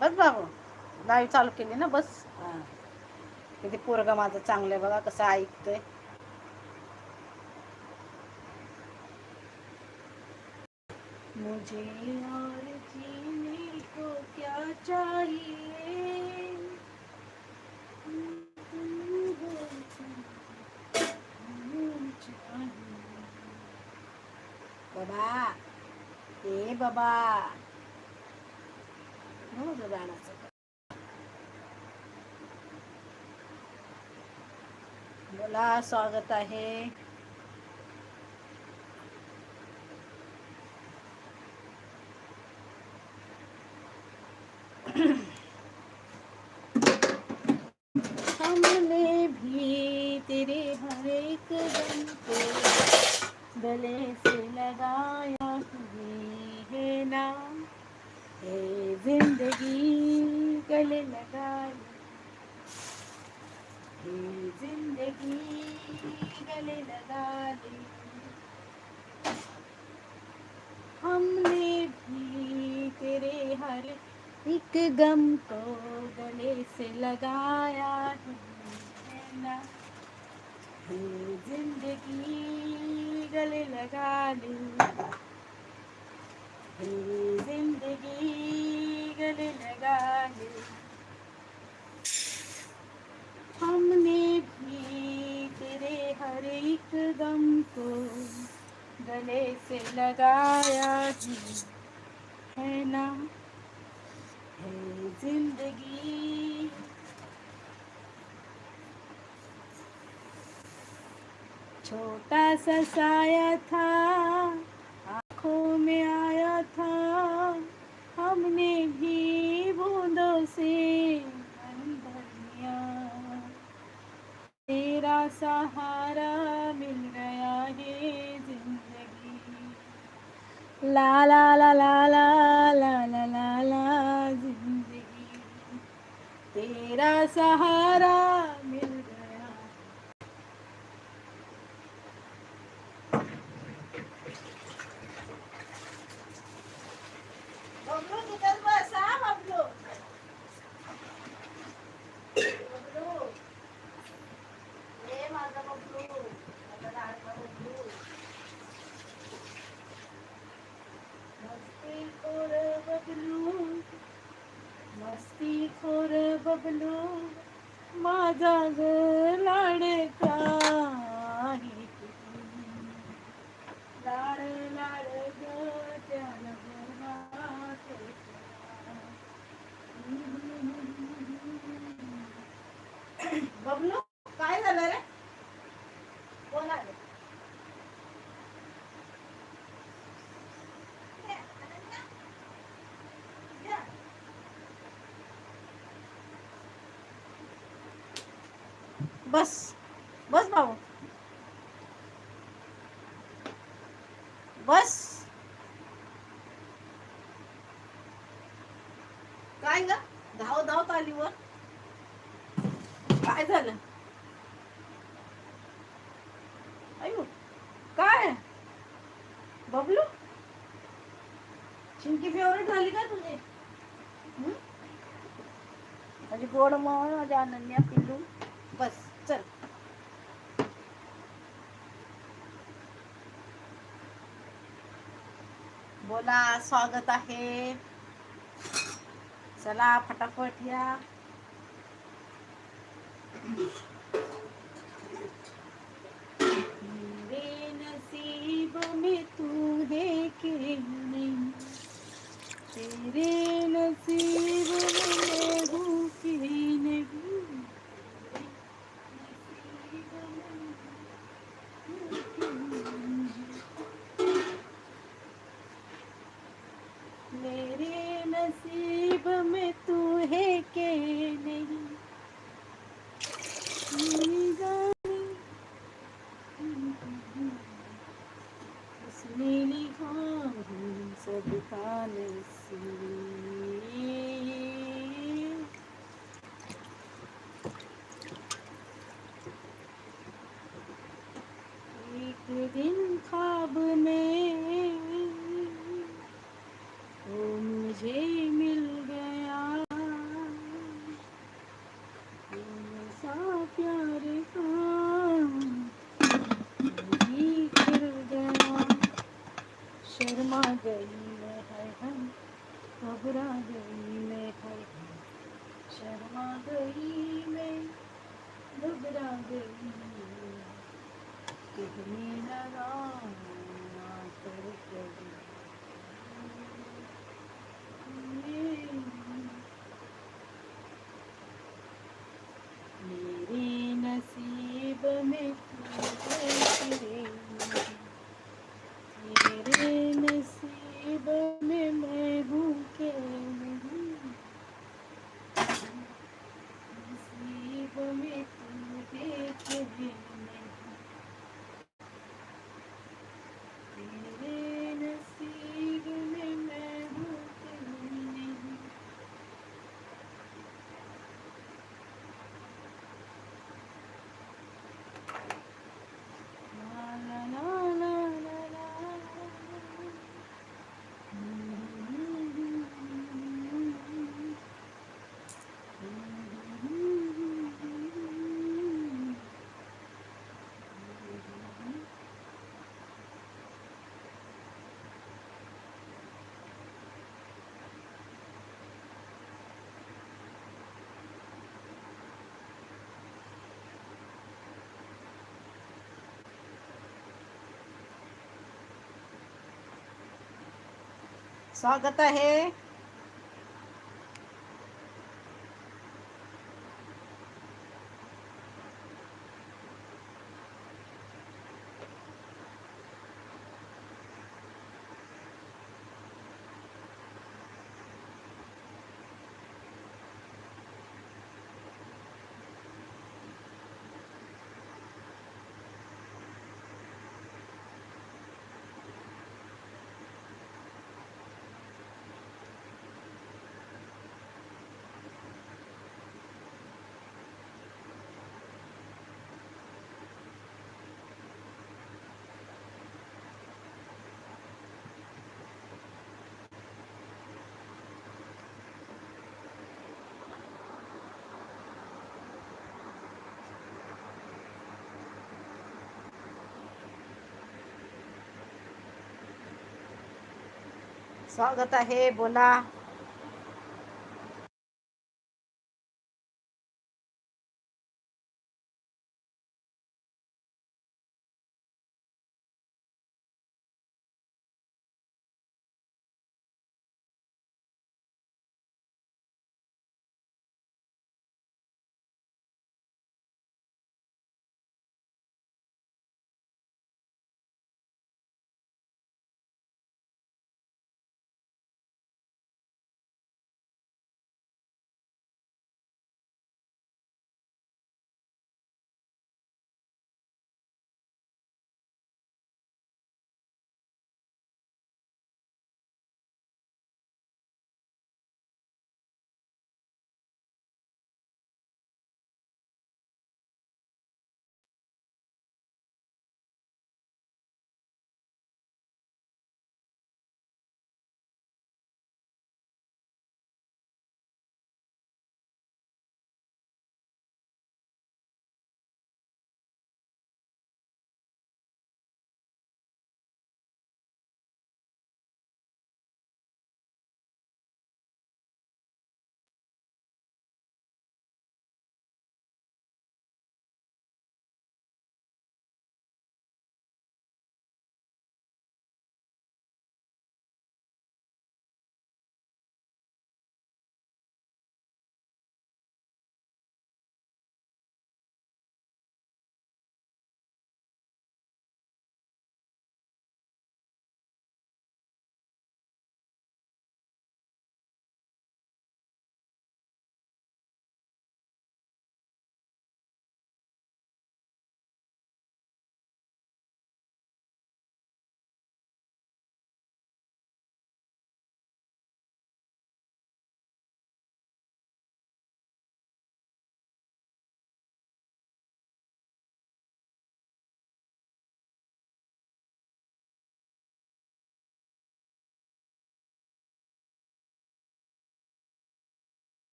बस बाबू live चालू केली ना बस. हा. किती पोरगा माझं चांगलं आहे बघा कसं ऐकतंय. मुझे और जीने को क्या चाहिए? बाबा ए बाबा. बोला, स्वागत आहे. हमने भी तेरे हर एक दम को गले से लगाया हुई है ना ए जिंदगी गले लगा ए जिंदगी गले लगा ली हमने भी तेरे हर एक गम को गले से लगाया है। ना? जिंदगी गले लगा ली ये जिंदगी गले लगा ले हमने भी तेरे हर एक गम को गले से लगाया ही। है ना? है जिंदगी। छोटा सा साया था। सहारा मिल गया है जिंदगी। ला ला ला ला ला ला ला ला ला जिंदगी। तेरा सहारा बबलू मादा बस बस बाबू। बस। धाव धावत वर? काय झालं? काय? बबलू? चिंकी फेवरेट झाली का तुझी? माझी गोड मावळ माझी अनन्या पिल्लू. स्वागत आहे. चला फटाफट या. शर्मा गई मैं हाय हाय घबरा गई में हाय हाय शर्मा गई में घबरा गई कितने लगा कर गई स्वागत आहे. स्वागत आहे. बोला.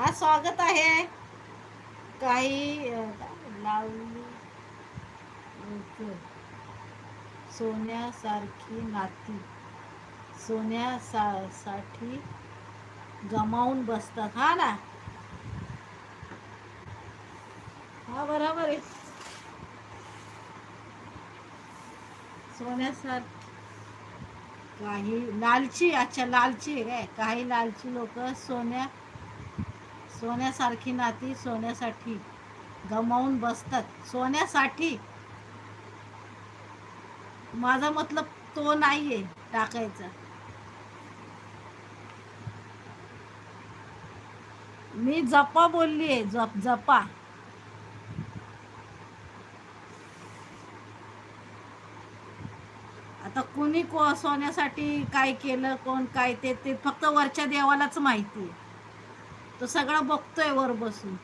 हा स्वागत आहे. काही लावली सोन्यासारखी नाती. सोन्यासाठी गमावून बसतात. हा ना? हा बरोबर आहे. सोन्यासारखी काही लालची अच्छा लालची आहे. काय काही लालची लोक सोन्या सोन्यासारखी नाती सोन्यासाठी गमावून बसतात. सोन्यासाठी माझा मतलब तो नाहीये टाकायचा. मी जपा बोललीये जप जपा. आता कुणी को सोन्यासाठी काय केलं कोण काय ते ते फक्त वरच्या देवालाच माहिती आहे तो सगळं बघतोय वर बसून.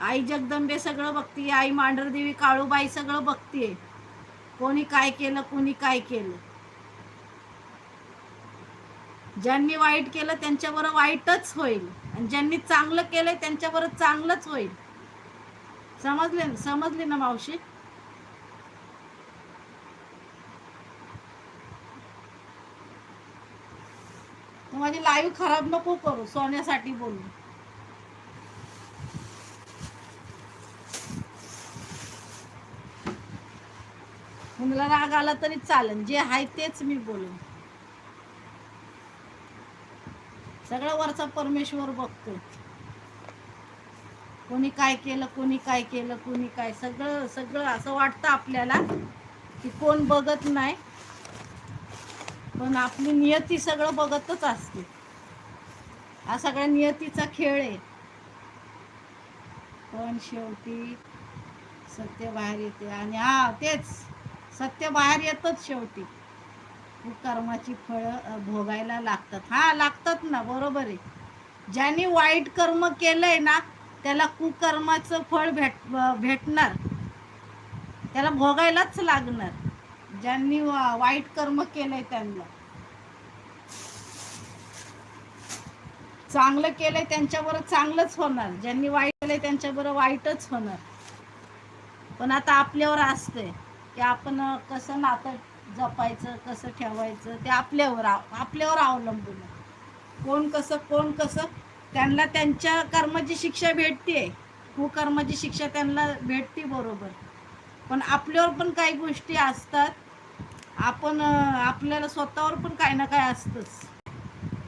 आई जगदंबे सगळं बघतीये आई मांढरदेवी काळूबाई सगळं बघतीये. कोणी काय केलं कोणी काय केलं. ज्यांनी वाईट केलं त्यांच्यावर वाईटच होईल. आणि ज्यांनी चांगलं केलंय त्यांच्यावर चांगलंच होईल. समजले समजले ना मावशी? माझी लाईव्ह खराब नको करू सोन्यासाठी बोलू. मुलाला राग आला तरी चालेल जे आहे तेच मी बोलू सगळा वरचा परमेश्वर बघतोय कोणी काय केलं कोणी काय केलं कोणी काय सगळं सगळं असं वाटतं आपल्याला की कोण बघत नाही. पण आपली नियती सगळं बघतच असते. हा सगळ्या नियतीचा खेळ आहे. पण शेवटी सत्य बाहेर येते आणि हा तेच. सत्य बाहेर येतच शेवटी. कर्माची फळं भोगायला लागतात. हा लागतात ना बरोबर आहे. ज्यांनी वाईट कर्म केलंय ना त्याला कुकर्माचं फळ भेट भेटणार. त्याला भोगायलाच लागणार. ज्यांनी वाईट कर्म केलंय त्यांना. चांगलं केलंय त्यांच्याबरोबर चांगलंच होणार. ज्यांनी वाईट केलंय त्यांच्याबरोबर वाईटच होणार. पण आता आपल्यावर असतंय की आपण कसं नातं जपायचं कसं ठेवायचं ते आपल्यावर आपल्यावर अवलंबून कोण कसं कोण कसं त्यांना त्यांच्या कर्माची शिक्षा भेटते कुकर्माची हो शिक्षा त्यांना भेटते बरोबर. पण आपल्यावर पण काही गोष्टी असतात आपण आपल्याला स्वतःवर पण काही ना काय असतंच.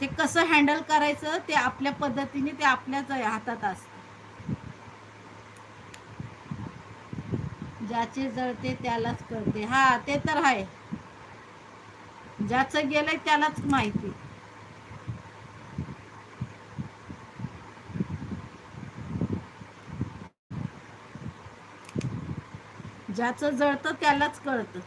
ते कसं हँडल करायचं ते आपल्या पद्धतीने ते आपल्याच हातात असतं. ज्याचे जळते त्यालाच कळते. हा ते तर आहे. ज्याचं गेलंय त्यालाच माहिती. ज्याचं जळतं त्यालाच कळतं.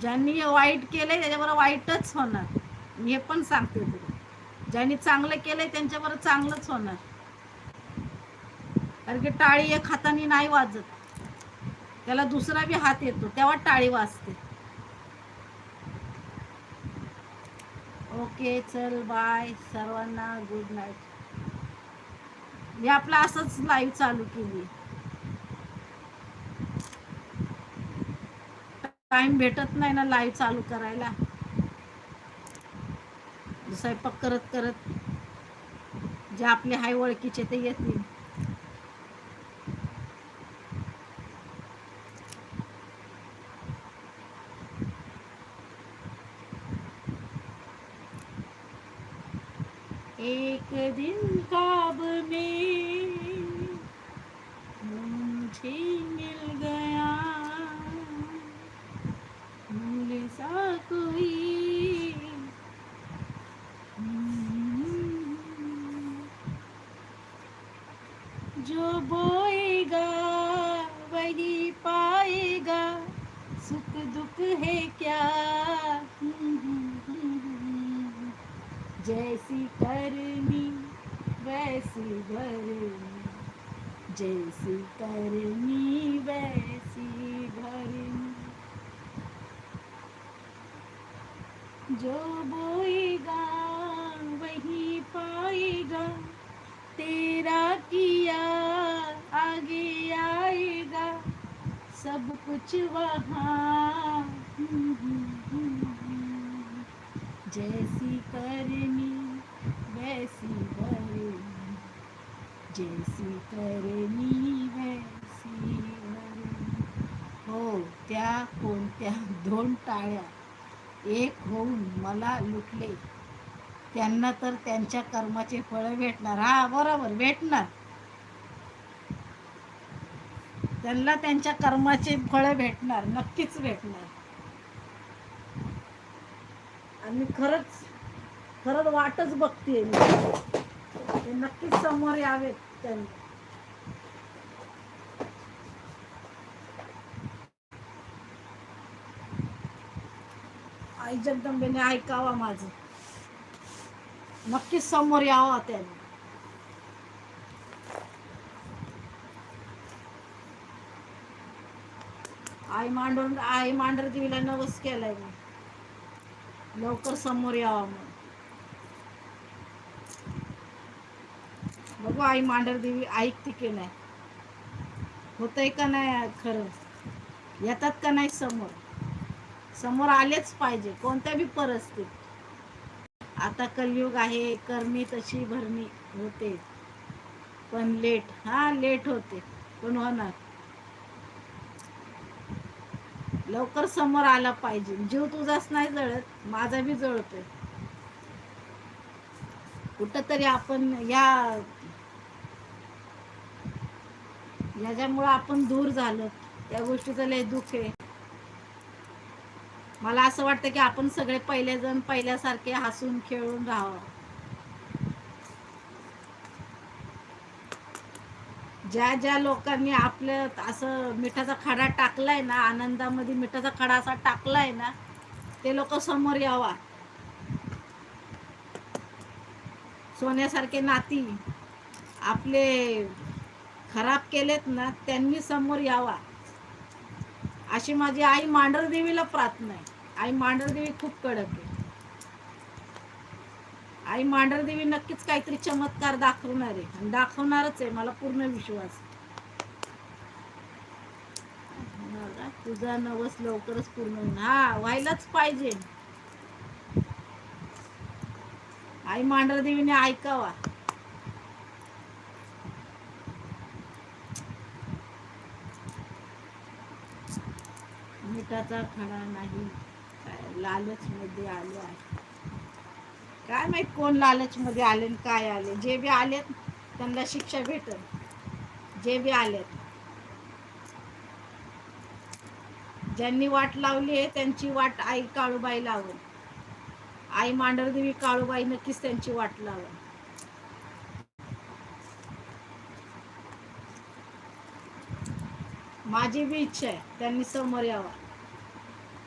ज्यांनी वाईट केलंय त्याच्याबरोबर वाईटच होणार. हे पण सांगते तुला. ज्यांनी चांगलं केलंय त्यांच्याबरोबर चांगलंच होणार. कारण की टाळी एक हाताने नाही वाजत. त्याला दुसरा बी हात येतो तेव्हा टाळी वाजते. ओके चल बाय सर्वांना गुड नाईट मी आपलं असंच लाईव्ह चालू केली. टाइम भेटत नाही ना लाईव्ह चालू करायला. स्वयंपाक करत करत जे आपले हाय ओळखीचे ते येतील. एक दिन काब में मुझे मिल गया भूल सा कोई जो बोएगा वही पाएगा। सुख दुख है क्या? जैसी करनी वैसी भरनी। जैसी करनी वैसी भरनी। जो बोएगा तेरा किया, आगे आएगा। सब कुछ वहाँ। जैसी करनी, वैसी भरनी जैसी करनी, वैसी हो, त्या कोणत्या दोन टाळ्या. एक होऊन मला लुटले. त्यांना तर त्यांच्या कर्माचे फळ भेटणार. हा बरोबर भेटणार. त्यांना त्यांच्या कर्माचे फळ भेटणार नक्कीच भेटणार. आणि खरंच खरंच वाटच बघते मी. ते नक्कीच समोर यावेत त्यांनी. आई जगदंबेने ऐकावा माझं. नक्कीच समोर यावं त्याने आई मांडून आई मांडर देवीला नवस केलाय मी. लवकर समोर यावा मग बघू आई मांडर देवी ऐकते की नाही. होतंय का नाही खरं? येतात का नाही समोर? समोर आलेच पाहिजे कोणत्या बी परिस्थितीत. आता कलयुग आहे करणी तशी भरणी होते. पण लेट हा लेट होते पण होणार. लवकर समोर आला पाहिजे. जीव तुझाच नाही जळत माझा बी जळतोय. कुठंतरी आपण या याच्यामुळं आपण दूर झालो. त्या गोष्टीचं लय दुःख आहे. मला असं वाटतं की आपण सगळे पहिले जण पहिल्यासारखे हसून खेळून राहावं. ज्या ज्या लोकांनी आपलं असं मिठाचा खडा टाकलाय ना आनंदामध्ये मिठाचा खडा असा टाकलाय ना ते लोक समोर यावा. सोन्यासारखे नाती आपले खराब केलेत ना त्यांनी समोर यावा. अशी माझी आई मांढरदेवीला प्रार्थना आहे. आई मांढरदेवी खूप कडक आहे. आई मांढरदेवी नक्कीच काहीतरी चमत्कार दाखवणार आहे. आणि दाखवणारच आहे मला पूर्ण विश्वास तुझा नवस लवकरच पूर्ण होईल. हा व्हायलाच पाहिजे. आई मांढरदेवीने ऐकावा. मिठाचा खडा नाही. लालच मध्ये आले आहे. काय माहीत कोण लालच मध्ये आले आणि काय आले. जे बी आलेत त्यांना शिक्षा भेटल. जे बी आलेत. ज्यांनी वाट लावली आहे त्यांची वाट आई काळूबाई लावल. आई मांडरदेवी काळूबाई नक्कीच त्यांची वाट लावल? माझी बी इच्छा आहे त्यांनी समोर यावा.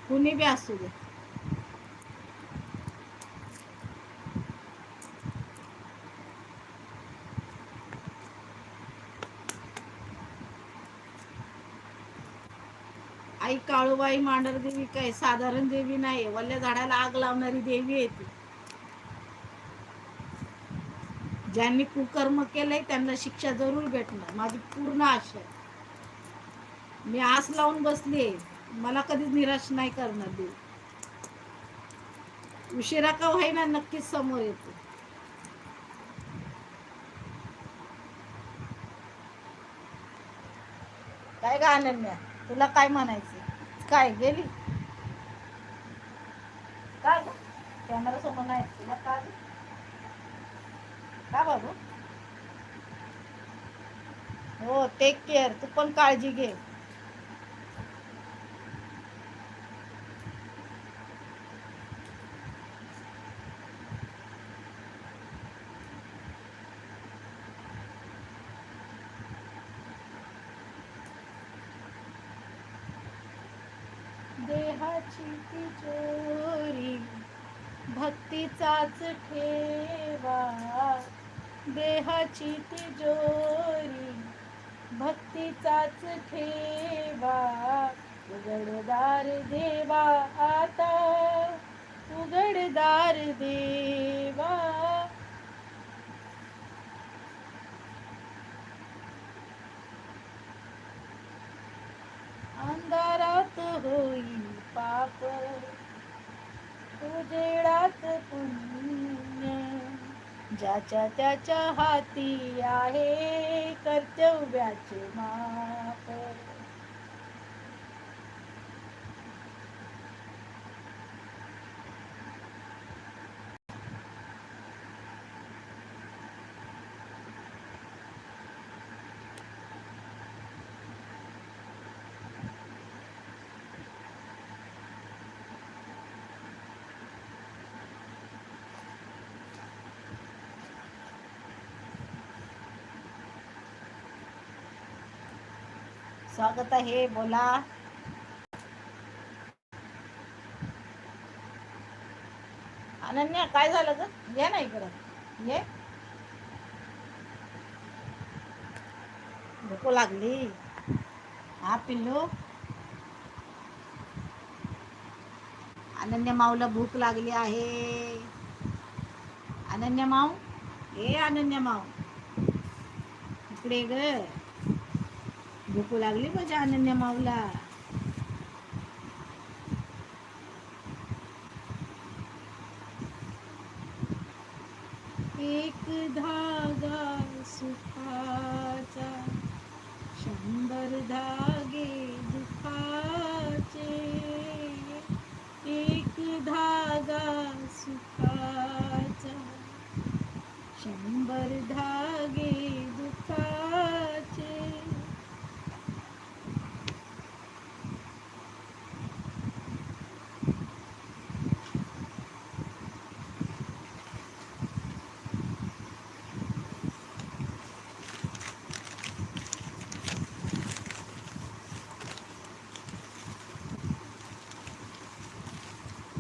कुणी बी असू दे आई काळूबाई मांडर देवी काय? साधारण देवी नाही वल्ल्या झाडाला आग लावणारी देवी आहे ती. ज्यांनी कुकर्म केलंय त्यांना शिक्षा जरूर भेटणार. माझी पूर्ण आशा आहे. मी आस लावून बसली मला कधीच निराश नाही करणार देव. उशिरा का होईना नक्कीच समोर येतो. काय ग अनन्या? तुला काय म्हणायचं काय गेली? काय कॅमेरा समोर नाही तुला काय का बाबू? हो टेक केअर तू पण काळजी घे. देहाची चोरी भक्तीचाच ठेवा. देहाची तिजोरी भक्तीचाच ठेवा. उघडदार देवा आता उघडदार देवा. अंधारात होई पाप उजेडात पुण्य ज्याच्या त्याच्या हाती आहे कर्तव्याचे माप. स्वागत आहे बोला. अनन्या काय झालं ग? ये ना इकडं. ये. भूक लागली. हा पिल्लू. अनन्या माऊला भूक लागली आहे. अनन्या माऊ? ए अनन्या माऊ. इकडे ग. भूक लागली माझ्या अनन्या माऊला. एक धागा सुखाचा शंभर धागे दुखाचे. एक धागा सुखाचा शंभर धागे दुखाचे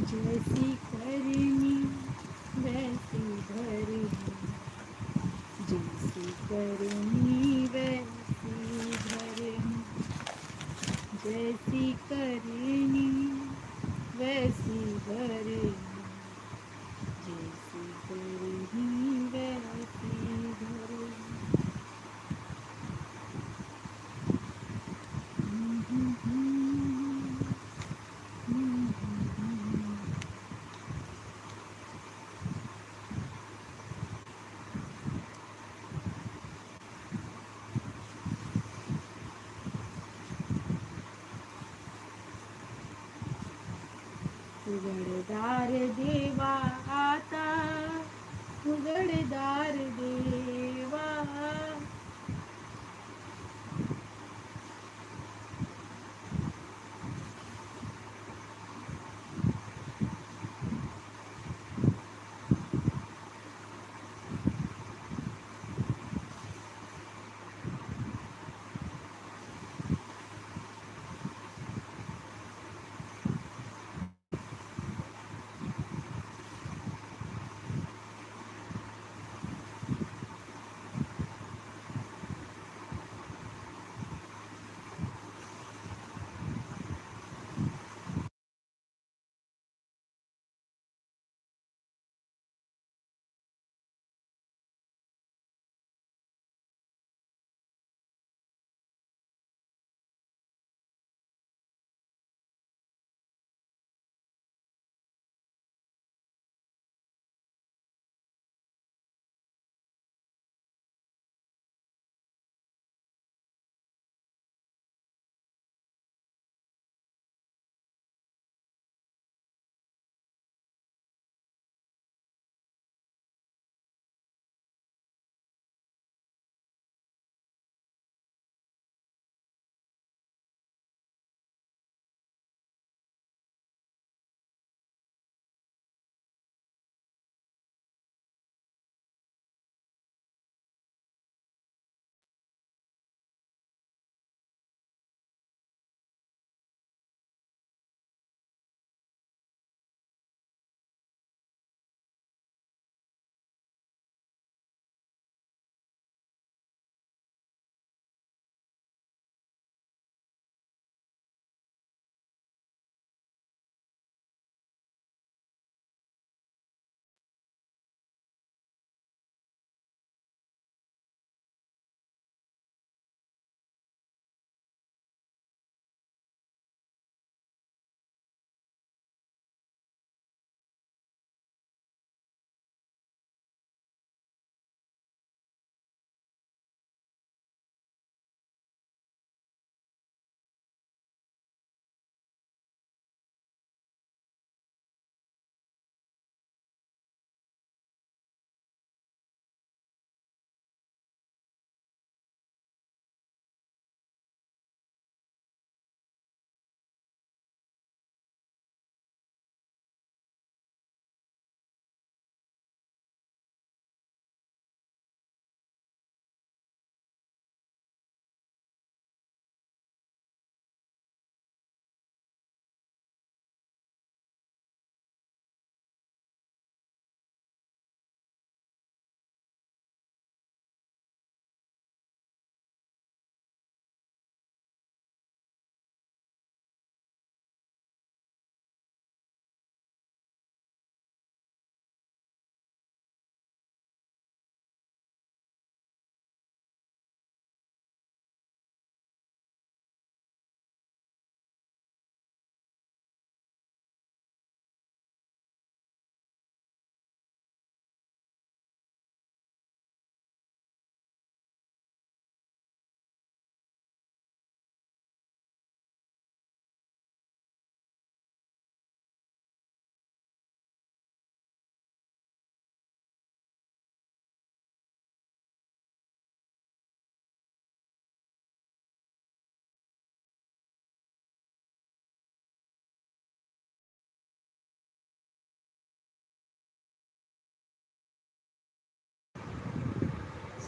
जैसी करनी वैसी भरनी जैसी करनी वैसी भरनी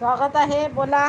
स्वागत आहे बोला